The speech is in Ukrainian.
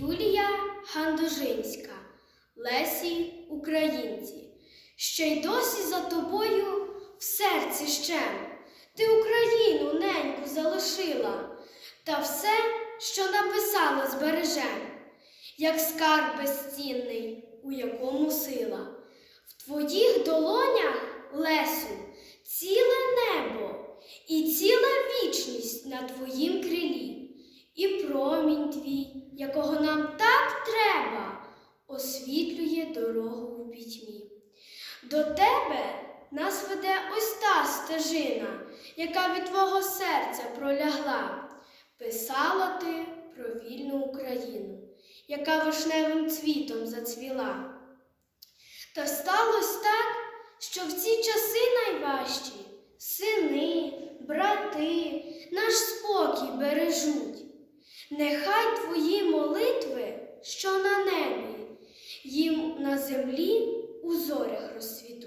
Юлія Гандожинська, Лесі Українці, ще й досі за тобою в серці щем. Ти Україну неньку залишила, та все, що написала, збережем, як скарб безцінний, у якому сила. В твоїх долонях, Лесю, ціле небо і ціла вічність на твоїм крилі, дорогу у пітьмі. До тебе нас веде ось та стежина, яка від твого серця пролягла. Писала ти про вільну Україну, яка вишневим цвітом зацвіла. Та сталося так, що в ці часи найважчі сини, брати, наш спокій бережуть. Нехай твої молитви, що на небі, їм на землі у зорях розсвіт.